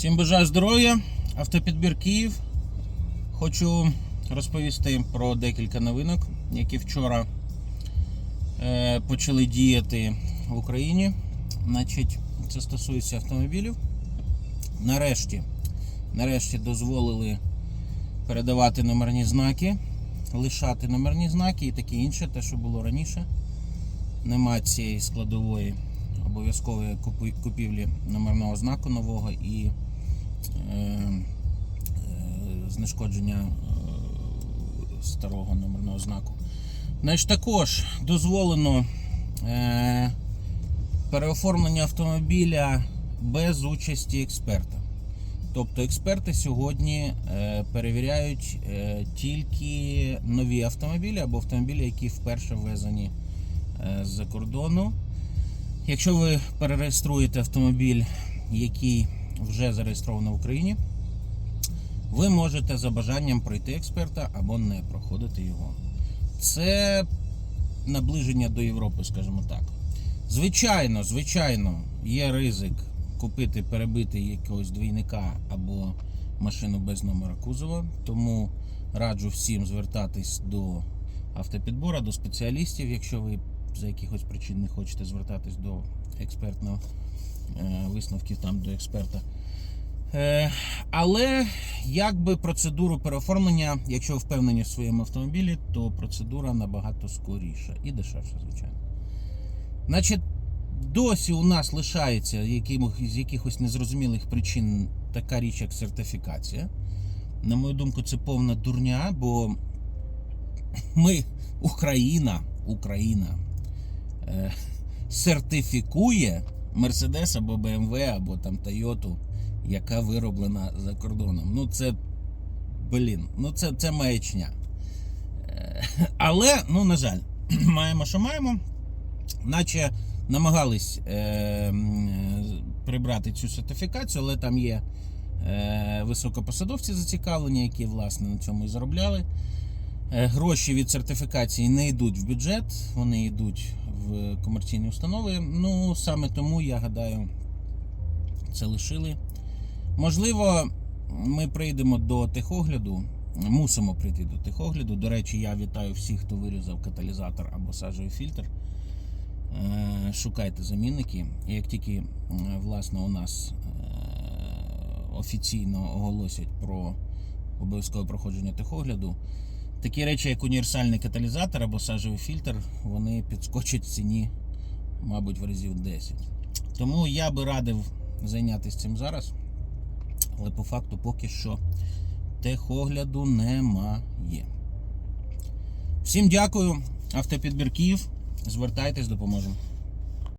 Всім бажаю здоров'я. Автопідбір Київ. Хочу розповісти про декілька новинок, які вчора е, почали діяти в Україні. Значить, це стосується автомобілів. Нарешті, нарешті дозволили передавати номерні знаки, лишати номерні знаки і таке інше, те, що було раніше. Нема цієї складової обов'язкової купівлі номерного знаку нового і знешкодження е, старого номерного знаку. Значить, також дозволено е, переоформлення автомобіля без участі експерта. Тобто експерти сьогодні е, перевіряють е, тільки нові автомобілі або автомобілі, які вперше ввезені е, з-за кордону. Якщо ви перереєструєте автомобіль, який вже зареєстрований в Україні, ви можете за бажанням пройти експерта або не проходити його. Це наближення до Європи, скажімо так. Звичайно, звичайно, є ризик купити, перебити якогось двійника або машину без номера кузова. Тому раджу всім звертатись до автопідбора, до спеціалістів, якщо ви за якихось причин не хочете звертатись до експертного висновків там до експерта. Е, але якби процедуру переоформлення, якщо впевнені в своєму автомобілі, то процедура набагато скоріша і дешевша, звичайно. Значить, досі у нас лишається з якихось незрозумілих причин така річ, як сертифікація. На мою думку, це повна дурня, бо ми, Україна, Україна е, сертифікує Mercedes або BMW, або там Toyota, яка вироблена за кордоном. Ну, це, блін, ну це, це маячня. Е, Але, ну, на жаль, маємо, що маємо. Наче намагались е, прибрати цю сертифікацію, але там є е, високопосадовці зацікавлені, які власне на цьому і заробляли. Е, Гроші від сертифікації не йдуть в бюджет, вони йдуть в комерційні установи. Ну, саме тому, я гадаю, це лишили. Можливо, ми прийдемо до техогляду, мусимо прийти до техогляду. До речі, я вітаю всіх, хто вирізав каталізатор або сажовий фільтр. Е, Шукайте замінники. Як тільки е, власне у нас офіційно оголосять про обов'язкове проходження техогляду, такі речі, як універсальний каталізатор або сажевий фільтр, вони підскочать в ціні, мабуть, в разів 10. Тому я би радив зайнятися цим зараз. Але по факту поки що техогляду немає. Всім дякую. Автопідбір Київ. Звертайтесь, допоможемо.